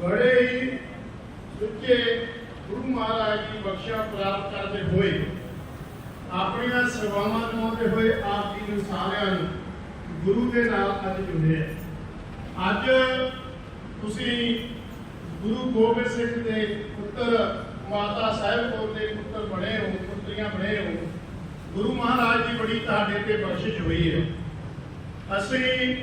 ਬੜੇ ਹੀ ਸੁੱਚੇ ਗੁਰੂ ਮਹਾਰਾਜ ਦੀ ਬਖਸ਼ਿਆ ਪ੍ਰਾਪਤ ਕਰਦੇ ਹੋਏ, ਆਪਣੀਆਂ ਸੇਵਾਵਾਂ ਨਿਭਾਉਂਦੇ ਹੋਏ ਆਪ ਜੀ ਨੂੰ ਸਾਰਿਆਂ ਨੂੰ ਗੁਰੂ ਦੇ ਨਾਲ ਅੱਜ ਜੁੜੇ ਆ। ਅੱਜ ਤੁਸੀਂ ਗੁਰੂ ਗੋਬਿੰਦ ਸਿੰਘ ਦੇ ਪੁੱਤਰ ਮਾਤਾ ਸਾਹਿਬ ਕੌਰ ਦੇ ਪੁੱਤਰ ਬਣੇ ਹੋ, ਪੁੱਤਰੀਆਂ ਬਣੇ ਹੋ ਗੁਰੂ ਮਹਾਰਾਜ ਦੀ ਬੜੀ ਤੁਹਾਡੇ ਤੇ ਬਖਸ਼ਿਸ਼ ਹੋਈ ਹੈ। ਅਸੀਂ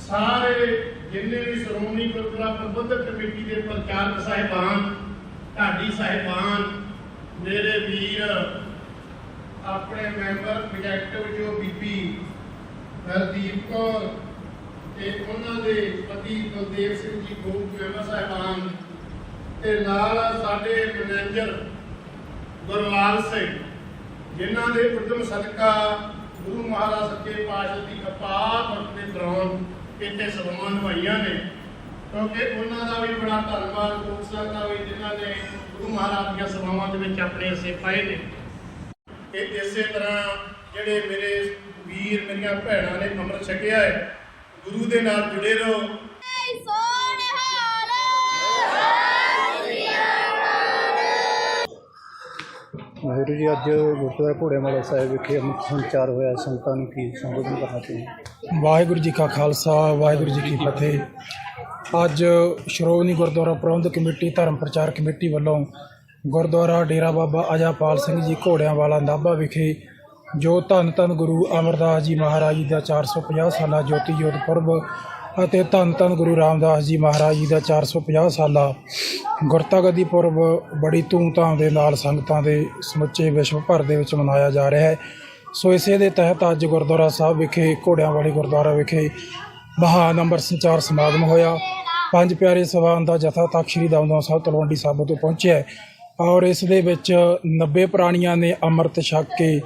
ਸਾਰੇ ਜਿੰਨੇ ਵੀ ਸ਼੍ਰੋਮਣੀ ਗੁਰਦੁਆਰਾ ਪ੍ਰਬੰਧਕ ਕਮੇਟੀ ਦੇ ਪ੍ਰਚਾਰਕ ਸਾਹਿਬਾਨ, ਢਾਡੀ ਸਾਹਿਬਾਨ, ਮੇਰੇ ਵੀਰ, ਆਪਣੇ ਮੈਂਬਰ ਪ੍ਰੋਜੈਕਟ ਜੋ ਬੀਬੀ ਹਰਦੀਪ ਕੌਰ ਤੇ ਉਹਨਾਂ ਦੇ ਪਤੀ ਕੁਲਦੇਵ ਸਿੰਘ ਜੀ ਗੋਪ ਮੈਂਬਰ ਸਾਹਿਬਾਨ ਤੇ ਨਾਲ ਸਾਡੇ ਮੈਨੇਜਰ ਗੁਰਲਾਲ ਸਿੰਘ। ਜਿਨ੍ਹਾਂ ਦੇ ਉਦਮ ਸਦਕਾ ਗੁਰੂ ਮਹਾਰਾਜ ਸੱਚੇ ਪਾਤਸ਼ਾਹ ਦੀ ਅਪਾਰ ਵਕਤ ਦੇ ਦੌਰਾਨ ਇੱਥੇ ਸਭਾਵਾਂ ਨਿਭਾਈਆਂ ਨੇ। ਕਿਉਂਕਿ ਉਹਨਾਂ ਦਾ ਵੀ ਬੜਾ ਧੰਨਵਾਦ ਲੋਕ ਦਾ ਵੀ, ਜਿਨ੍ਹਾਂ ਨੇ ਗੁਰੂ ਮਹਾਰਾਜ ਦੀਆਂ ਸੇਵਾਵਾਂ ਦੇ ਵਿੱਚ ਆਪਣੇ ਹਿੱਸੇ ਪਾਏ ਨੇ। ਇਹ ਇਸੇ ਤਰ੍ਹਾਂ ਜਿਹੜੇ ਮੇਰੇ ਵੀਰ, ਮੇਰੀਆਂ ਭੈਣਾਂ ਨੇ ਅੰਮ੍ਰਿਤ ਛਕਿਆ ਹੈ, ਗੁਰੂ ਦੇ ਨਾਲ ਜੁੜੇ ਰਹੋ। ਵਾਹਿਗੁਰੂ ਜੀ, ਅੱਜ ਗੁਰਦੁਆਰਾ ਘੋੜੇਵਾਲਾ ਸਾਹਿਬ ਵਿਖੇ ਅੰਮ੍ਰਿਤ ਸੰਚਾਰ ਹੋਇਆ, ਸੰਗਤਾਂ ਨੂੰ ਕੀ ਸੰਬੋਧਨ ਕਰਨਾ ਚਾਹੀਦਾ ਵਾਹਿਗੁਰੂ ਜੀ ਕਾ ਖਾਲਸਾ, ਵਾਹਿਗੁਰੂ ਜੀ ਕੀ ਫਤਿਹ। ਅੱਜ ਸ਼੍ਰੋਮਣੀ ਗੁਰਦੁਆਰਾ ਪ੍ਰਬੰਧਕ ਕਮੇਟੀ, ਧਰਮ ਪ੍ਰਚਾਰ ਕਮੇਟੀ ਵੱਲੋਂ ਗੁਰਦੁਆਰਾ ਡੇਰਾ ਬਾਬਾ ਅਜਾਪਾਲ ਸਿੰਘ ਜੀ ਘੋੜਿਆਂ ਵਾਲਾ ਨਾਭਾ ਵਿਖੇ ਜੋ ਧੰਨ ਧੰਨ ਗੁਰੂ ਅਮਰਦਾਸ ਜੀ ਮਹਾਰਾਜ ਜੀ ਦਾ 450 ਸਾਲਾ ਜੋਤੀ ਜੋਤ ਪੁਰਬ ਅਤੇ ਧੰਨ ਧੰਨ ਗੁਰੂ ਰਾਮਦਾਸ ਜੀ ਮਹਾਰਾਜ ਜੀ ਦਾ 450 ਸਾਲਾ ਗੁਰਤਾਗਦੀ ਪੁਰਬ ਬੜੀ ਧੂਮਧਾਮ ਦੇ ਨਾਲ ਸੰਗਤਾਂ ਦੇ ਸਮੁੱਚੇ ਵਿਸ਼ਵ ਭਰ ਦੇ ਵਿੱਚ ਮਨਾਇਆ ਜਾ ਰਿਹਾ ਹੈ। ਸੋ ਇਸੇ ਦੇ ਤਹਿਤ ਅੱਜ ਗੁਰਦੁਆਰਾ ਸਾਹਿਬ ਵਿਖੇ, ਘੋੜਿਆਂ ਵਾਲੇ ਗੁਰਦੁਆਰਾ ਵਿਖੇ ਮਹਾਨ ਅੰਮ੍ਰਿਤ ਸੰਚਾਰ ਸਮਾਗਮ ਹੋਇਆ। ਪੰਜ ਪਿਆਰੇ ਸਵਾਨ ਦਾ ਜਥਾ ਤਖਤ ਸ੍ਰੀ ਦਮਦਮਾ ਸਾਹਿਬ ਤਲਵੰਡੀ ਸਾਬੋ ਤੋਂ ਪਹੁੰਚਿਆ ਹੈ ਔਰ ਇਸ ਦੇ ਵਿੱਚ 90 ਪ੍ਰਾਣੀਆਂ ਨੇ ਅੰਮ੍ਰਿਤ ਛਕ ਕੇ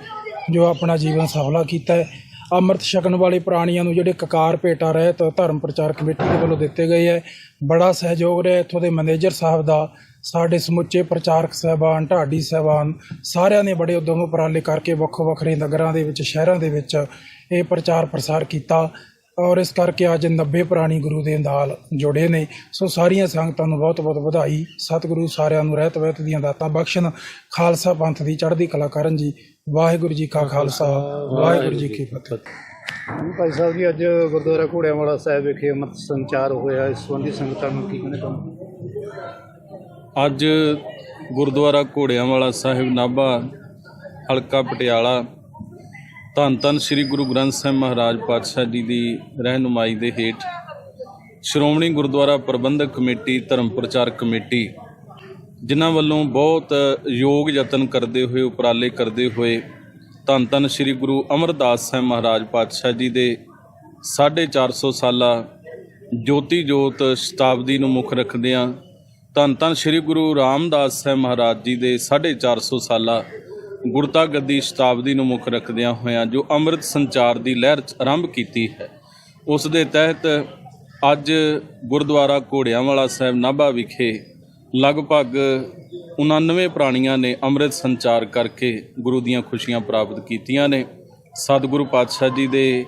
ਜੋ ਆਪਣਾ ਜੀਵਨ ਸਫਲਾ ਕੀਤਾ ਹੈ। ਅੰਮ੍ਰਿਤ ਛਕਣ ਵਾਲੇ ਪ੍ਰਾਣੀਆਂ ਨੂੰ ਜਿਹੜੇ ਕਕਾਰ ਭੇਟਾ ਰਹਿਤ ਧਰਮ ਪ੍ਰਚਾਰ ਕਮੇਟੀ ਦੇ ਵੱਲੋਂ ਦਿੱਤੇ ਗਏ ਹੈ। ਬੜਾ ਸਹਿਯੋਗ ਰਿਹਾ ਇੱਥੋਂ ਦੇ ਮੈਨੇਜਰ ਸਾਹਿਬ ਦਾ, ਸਾਡੇ ਸਮੁੱਚੇ ਪ੍ਰਚਾਰਕ ਸਹਿਬਾਨ, ਢਾਡੀ ਸਹਿਬਾਨ, ਸਾਰਿਆਂ ਨੇ ਬੜੇ ਉਦਮ ਉਪਰਾਲੇ ਕਰਕੇ ਵੱਖੋ ਵੱਖਰੇ ਨਗਰਾਂ ਦੇ ਵਿੱਚ, ਸ਼ਹਿਰਾਂ ਦੇ ਵਿੱਚ ਇਹ ਪ੍ਰਚਾਰ ਪ੍ਰਸਾਰ ਕੀਤਾ ਔਰ ਇਸ ਕਰਕੇ ਅੱਜ 90 ਪ੍ਰਾਣੀ ਗੁਰੂ ਦੇ ਨਾਲ ਜੁੜੇ ਨੇ। ਸੋ ਸਾਰੀਆਂ ਸੰਗਤਾਂ ਨੂੰ ਬਹੁਤ ਬਹੁਤ ਵਧਾਈ। ਸਤਿਗੁਰੂ ਸਾਰਿਆਂ ਨੂੰ ਰਹਿਤ ਵਹਿਤ ਦੀਆਂ ਦਾਤਾਂ ਬਖਸ਼ਣ। ਖਾਲਸਾ ਪੰਥ ਦੀ ਚੜ੍ਹਦੀ ਕਲਾ ਕਰਨ ਜੀ। ਵਾਹਿਗੁਰੂ ਜੀ ਕਾ ਖਾਲਸਾ। ਵਾਹਿਗੁਰੂ ਜੀ ਕੀ ਫਤਿਹ। ਭਾਈ ਸਾਹਿਬ ਜੀ, ਅੱਜ ਗੁਰਦੁਆਰਾ ਘੋੜਿਆਂਵਾਲਾ ਸਾਹਿਬ ਵਿਖੇ ਅੰਮ੍ਰਿਤ ਸੰਚਾਰ ਹੋਇਆ। ਇਸ ਸੰਬੰਧੀ ਸੰਗਤਾਂ ਨੂੰ ਕੀ ਕਹਿਣਾ ਚਾਹੁੰਦੇ ਅੱਜ ਗੁਰਦੁਆਰਾ ਘੋੜਿਆਂਵਾਲਾ ਸਾਹਿਬ ਨਾਭਾ, ਹਲਕਾ ਪਟਿਆਲਾ, ਧੰਨ ਧੰਨ ਸ੍ਰੀ ਗੁਰੂ ਗ੍ਰੰਥ ਸਾਹਿਬ ਮਹਾਰਾਜ ਪਾਤਸ਼ਾਹ ਜੀ ਦੀ ਰਹਿਨੁਮਾਈ ਦੇ ਹੇਠ ਸ਼੍ਰੋਮਣੀ ਗੁਰਦੁਆਰਾ ਪ੍ਰਬੰਧਕ ਕਮੇਟੀ, ਧਰਮ ਪ੍ਰਚਾਰ ਕਮੇਟੀ, ਜਿਨ੍ਹਾਂ ਵੱਲੋਂ ਬਹੁਤ ਯੋਗ ਯਤਨ ਕਰਦੇ ਹੋਏ, ਉਪਰਾਲੇ ਕਰਦੇ ਹੋਏ ਧੰਨ ਧੰਨ ਸ੍ਰੀ ਗੁਰੂ ਅਮਰਦਾਸ ਸਾਹਿਬ ਮਹਾਰਾਜ ਪਾਤਸ਼ਾਹ ਜੀ ਦੇ 450 ਸਾਲਾ ਜੋਤੀ ਜੋਤ ਸ਼ਤਾਬਦੀ ਨੂੰ ਮੁੱਖ ਰੱਖਦਿਆਂ ਧੰਨ ਧੰਨ ਸ੍ਰੀ ਗੁਰੂ ਰਾਮਦਾਸ ਸਾਹਿਬ ਮਹਾਰਾਜ ਜੀ ਦੇ 450 ਸਾਲਾ ਗੁਰਤਾ ਗੱਦੀ ਸ਼ਤਾਬਦੀ ਨੂੰ ਮੁੱਖ ਰੱਖਦਿਆਂ ਹੋਇਆਂ ਜੋ ਅੰਮ੍ਰਿਤ ਸੰਚਾਰ ਦੀ ਲਹਿਰ ਚ ਆਰੰਭ ਕੀਤੀ ਹੈ। ਉਸ ਦੇ ਤਹਿਤ ਅੱਜ ਗੁਰਦੁਆਰਾ ਘੋੜਿਆਂਵਾਲਾ ਸਾਹਿਬ ਨਾਭਾ ਵਿਖੇ ਲਗਭਗ 99 ਪ੍ਰਾਣੀਆਂ ਨੇ ਅੰਮ੍ਰਿਤ ਸੰਚਾਰ ਕਰਕੇ ਗੁਰੂ ਦੀਆਂ ਖੁਸ਼ੀਆਂ ਪ੍ਰਾਪਤ ਕੀਤੀਆਂ ਨੇ। ਸਤਿਗੁਰੂ ਪਾਤਸ਼ਾਹ ਜੀ ਦੇ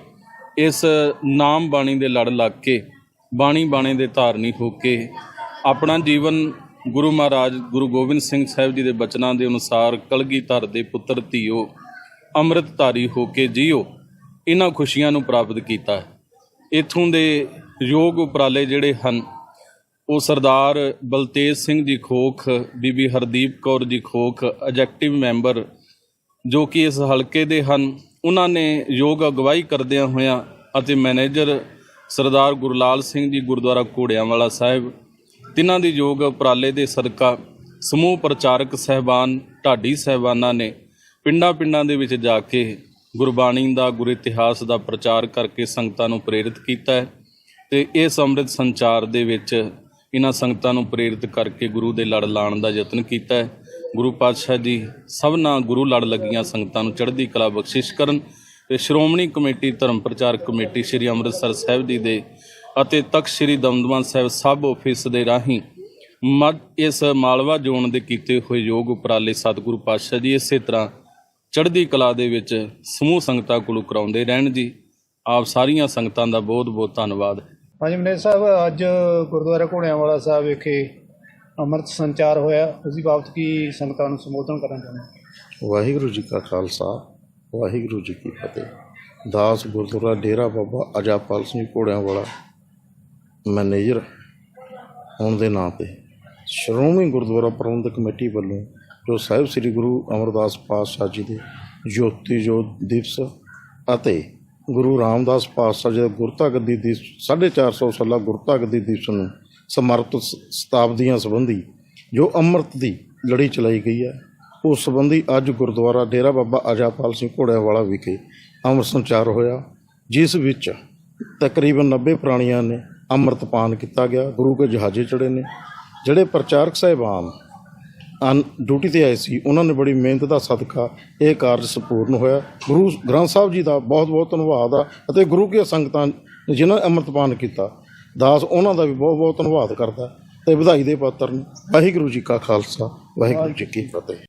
ਇਸ ਨਾਮ ਬਾਣੀ ਦੇ ਲੜ ਲੱਗ ਕੇ, ਬਾਣੀ ਬਾਣੇ ਦੇ ਧਾਰਨੀ ਹੋ ਕੇ, ਆਪਣਾ ਜੀਵਨ ਗੁਰੂ ਮਹਾਰਾਜ ਗੁਰੂ ਗੋਬਿੰਦ ਸਿੰਘ ਸਾਹਿਬ ਜੀ ਦੇ ਬਚਨਾਂ ਦੇ ਅਨੁਸਾਰ ਕਲਗੀ ਧਰ ਦੇ ਪੁੱਤਰ ਧੀਓ ਅੰਮ੍ਰਿਤਧਾਰੀ ਹੋ ਕੇ ਜੀਓ ਇਹਨਾਂ ਖੁਸ਼ੀਆਂ ਨੂੰ ਪ੍ਰਾਪਤ ਕੀਤਾ ਹੈ। ਇਥੋਂ ਦੇ ਯੋਗ ਉਪਰਾਲੇ ਜਿਹੜੇ ਹਨ ਉਹ ਸਰਦਾਰ ਬਲਤੇਜ ਸਿੰਘ ਜੀ ਖੋਖ, ਬੀਬੀ ਹਰਦੀਪ ਕੌਰ ਜੀ ਖੋਖ ਐਗਜ਼ੈਕਟਿਵ ਮੈਂਬਰ ਜੋ ਕਿ ਇਸ ਹਲਕੇ ਦੇ ਹਨ, ਉਹਨਾਂ ਨੇ ਯੋਗ ਅਗਵਾਈ ਕਰਦਿਆਂ ਹੋਇਆਂ ਅਤੇ ਮੈਨੇਜਰ ਸਰਦਾਰ ਗੁਰਲਾਲ ਸਿੰਘ ਜੀ ਗੁਰਦੁਆਰਾ ਘੋੜਿਆਂਵਾਲਾ ਸਾਹਿਬ, ਤਿੰਨਾਂ ਦੀ ਯੋਗ ਉਪਰਾਲੇ ਦੇ ਸਦਕਾ ਸਮੂਹ ਪ੍ਰਚਾਰਕ ਸਹਿਬਾਨ, ਢਾਡੀ ਸਹਿਬਾਨਾਂ ਨੇ ਪਿੰਡਾਂ ਪਿੰਡਾਂ ਦੇ ਵਿੱਚ ਜਾ ਕੇ ਗੁਰਬਾਣੀ ਦਾ, ਗੁਰ ਇਤਿਹਾਸ ਦਾ ਪ੍ਰਚਾਰ ਕਰਕੇ ਸੰਗਤਾਂ ਨੂੰ ਪ੍ਰੇਰਿਤ ਕੀਤਾ ਹੈ ਤੇ ਇਸ ਅੰਮ੍ਰਿਤ ਸੰਚਾਰ ਦੇ ਵਿੱਚ ਇਹਨਾਂ ਸੰਗਤਾਂ ਨੂੰ ਪ੍ਰੇਰਿਤ ਕਰਕੇ ਗੁਰੂ ਦੇ ਲੜ ਲਾਉਣ ਦਾ ਯਤਨ ਕੀਤਾ ਹੈ। ਗੁਰੂ ਪਾਤਸ਼ਾਹ ਜੀ ਸਭਨਾ ਗੁਰੂ ਲੜ ਲੱਗੀਆਂ ਸੰਗਤਾਂ ਨੂੰ ਚੜ੍ਹਦੀ ਕਲਾ ਬਖਸ਼ਿਸ਼ ਕਰਨ ਤੇ ਸ਼੍ਰੋਮਣੀ ਕਮੇਟੀ, ਧਰਮ ਪ੍ਰਚਾਰ ਕਮੇਟੀ ਸ੍ਰੀ ਅੰਮ੍ਰਿਤਸਰ ਸਾਹਿਬ ਜੀ ਦੇ ਅਤੇ ਤਖਤ ਸ੍ਰੀ ਦਮਦਮਾ ਸਾਹਿਬ ਸਬ ਆਫਿਸ ਦੇ ਰਾਹੀਂ ਮਦ ਇਸ ਮਾਲਵਾ ਜ਼ੋਨ ਦੇ ਕੀਤੇ ਹੋਏ ਯੋਗ ਉਪਰਾਲੇ ਸਤਿਗੁਰੂ ਪਾਤਸ਼ਾਹ ਜੀ ਇਸੇ ਤਰ੍ਹਾਂ ਚੜ੍ਹਦੀ ਕਲਾ ਦੇ ਵਿੱਚ ਸਮੂਹ ਸੰਗਤਾਂ ਕੋਲੋਂ ਕਰਾਉਂਦੇ ਰਹਿਣ ਜੀ। ਆਪ ਸਾਰੀਆਂ ਸੰਗਤਾਂ ਦਾ ਬਹੁਤ ਬਹੁਤ ਧੰਨਵਾਦ ਹਾਂਜੀ ਮਨੇਜ ਸਾਹਿਬ, ਅੱਜ ਗੁਰਦੁਆਰਾ ਘੋੜਿਆਂ ਸਾਹਿਬ ਵਿਖੇ ਅੰਮ੍ਰਿਤ ਸੰਚਾਰ ਹੋਇਆ। ਉਸਦੀ ਬਾਬਤ ਕੀ ਸੰਗਤਾਂ ਨੂੰ ਸੰਬੋਧਨ ਕਰਨਾ ਚਾਹੁੰਦੇ ਵਾਹਿਗੁਰੂ ਜੀ ਕਾ ਖਾਲਸਾ, ਵਾਹਿਗੁਰੂ ਜੀ ਕੀ ਫਤਿਹ। ਦਾਸ ਗੁਰਦੁਆਰਾ ਡੇਰਾ ਬਾਬਾ ਅਜਾਪਾਲ ਸਿੰਘ ਘੋੜਿਆਂਵਾਲਾ ਮੈਨੇਜਰ ਹੋਣ ਦੇ ਨਾਂ ਤੇ ਸ਼੍ਰੋਮਣੀ ਗੁਰਦੁਆਰਾ ਪ੍ਰਬੰਧਕ ਕਮੇਟੀ ਵੱਲੋਂ ਜੋ ਸਾਹਿਬ ਸ੍ਰੀ ਗੁਰੂ ਅਮਰਦਾਸ ਪਾਤਸ਼ਾਹ ਜੀ ਦੇ ਜੋਤੀ ਜੋਤ ਦਿਵਸ ਅਤੇ ਗੁਰੂ ਰਾਮਦਾਸ ਪਾਤਸ਼ਾਹ ਜੀ ਦੇ ਗੁਰਤਾ ਗੱਦੀ ਦਿਵਸ 450 ਸਾਲਾ ਗੁਰਤਾ ਗੱਦੀ ਦਿਵਸ ਨੂੰ ਸਮਰਪਿਤ ਸ਼ਤਾਬਦੀਆਂ ਸੰਬੰਧੀ ਜੋ ਅੰਮ੍ਰਿਤ ਦੀ ਲੜੀ ਚਲਾਈ ਗਈ ਹੈ, ਉਸ ਸੰਬੰਧੀ ਅੱਜ ਗੁਰਦੁਆਰਾ ਡੇਰਾ ਬਾਬਾ ਅਜਾਪਾਲ ਸਿੰਘ ਘੋੜਿਆਂਵਾਲਾ ਵਿਖੇ ਅੰਮ੍ਰਿਤ ਸੰਚਾਰ ਹੋਇਆ, ਜਿਸ ਵਿੱਚ ਤਕਰੀਬਨ 90 ਪ੍ਰਾਣੀਆਂ ਨੇ ਅੰਮ੍ਰਿਤ ਪਾਨ ਕੀਤਾ ਗਿਆ, ਗੁਰੂ ਕੇ ਜਹਾਜ਼ੇ ਚੜੇ ਨੇ, ਜਿਹੜੇ ਪ੍ਰਚਾਰਕ ਸਾਹਿਬਾਨ ਅਨ ਡਿਊਟੀ ਤੇ ਆਏ ਸੀ, ਉਹਨਾਂ ਨੇ ਬੜੀ ਮਿਹਨਤ ਦਾ ਸਦਕਾ ਇਹ ਕਾਰਜ ਸੰਪੂਰਨ ਹੋਇਆ। ਗੁਰੂ ਗ੍ਰੰਥ ਸਾਹਿਬ ਜੀ ਦਾ ਬਹੁਤ ਬਹੁਤ ਧੰਨਵਾਦ ਆ ਅਤੇ ਗੁਰੂ ਕੀ ਸੰਗਤਾਂ ਜਿਨ੍ਹਾਂ ਨੇ ਅੰਮ੍ਰਿਤ ਕੀਤਾ, ਦਾਸ ਉਹਨਾਂ ਦਾ ਵੀ ਬਹੁਤ ਬਹੁਤ ਧੰਨਵਾਦ ਕਰਦਾ ਤੇ ਵਧਾਈ ਦੇ ਪਾਤਰ ਨੇ। ਵਾਹਿਗੁਰੂ ਜੀ ਕਾ ਖਾਲਸਾ, ਵਾਹਿਗੁਰੂ ਜੀ ਕੀ ਫਤਿਹ।